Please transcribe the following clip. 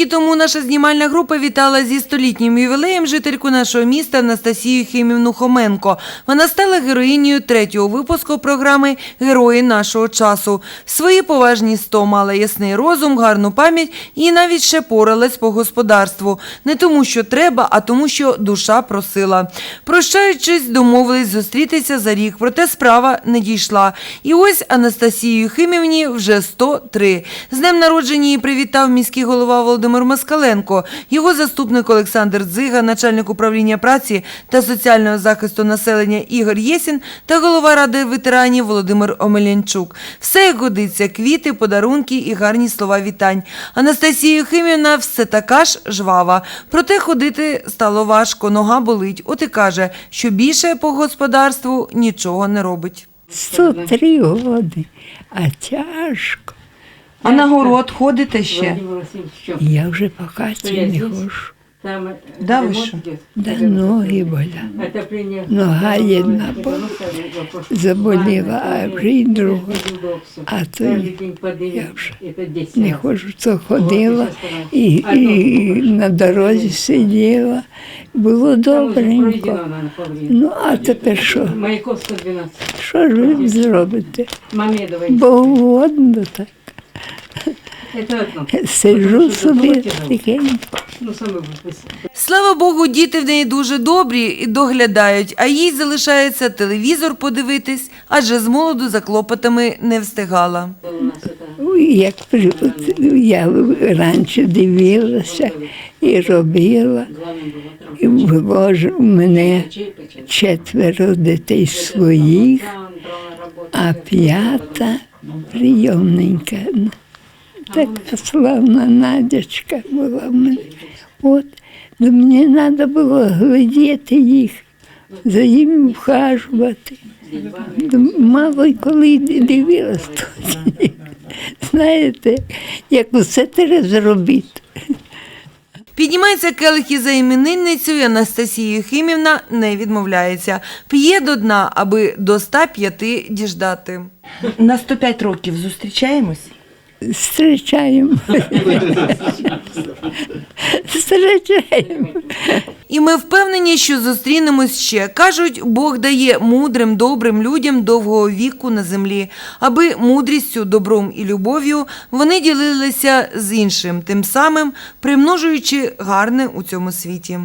роки тому наша знімальна група вітала зі столітнім ювілеєм жительку нашого міста Анастасію Хімівну Хоменко. Вона стала героїнею третього випуску програми Герої нашого часу. Свої поважні сто мала ясний розум, гарну пам'ять і навіть ще поралась по господарству. Не тому, що треба, а тому, що душа просила. Прощаючись, домовились зустрітися за рік, проте справа не дійшла. І ось Анастасії Юхимівні вже 103. З днем народження її привітав міський голова Володимир Москаленко, його заступник Олександр Дзига, начальник управління праці та соціального захисту населення Ігор Єсін та голова ради ветеранів Володимир Омелянчук. Все як годиться, квіти, подарунки і гарні слова вітань. Анастасія Юхимівна все така ж жвава. Проте ходити стало важко, нога болить. От і каже, що більше по господарству нічого не робить. 103 роки, а тяжко. А на город ходите ще? Владимир Васильевич, в чем? Я вже поки це Я не здесь. ходжу. Там э, Да вы ремонт что? идет. Да ноги болять. Отопление. Нога Потом одна новое по- переносили, я прошу. заболіла, а Ладно, вже й это друга. удобство. А то Каждый й день подъем, я вже это 10 Не раз. ходжу, то ходила Вот, і, сейчас стараюсь. і А то на дорозі сиділа. Було Там уже добренько. пройдено, наверное, по времени. Ну, а тепер що? Маяковского 12. Що ж ви зробите? Мамедова. Бо угодно так. Это одно. Сиджу Потому что собі дома тяжело. тихенько. Ну, самый выпуск. Слава Богу, діти в неї дуже добрі і доглядають, а їй залишається телевізор подивитись, адже з молоду за клопотами не встигала. У нас это Ой, Як при- от я раніше дивилася і робила, главным было там. і вивожу у мене Чай почать. четверо дітей своїх, Да, он брал на работу. а п'ята прийомненька. Така славна Надячка була в мене. От, ну мені треба було глядіти їх, за їм вхажувати. Ну, Мало й коли дивилась. Знаєте, як усе треба зробити. Піднімається келихи за іменинницею Анастасія химівна не відмовляється. П'є до дна, аби до 105 діждати. На 105 років зустрічаємось. Зустрічаємо. Зустрічаємо. І ми впевнені, що зустрінемось ще. Кажуть, Бог дає мудрим, добрим людям довгого віку на землі, аби мудрістю, добром і любов'ю вони ділилися з іншим, тим самим примножуючи гарне у цьому світі.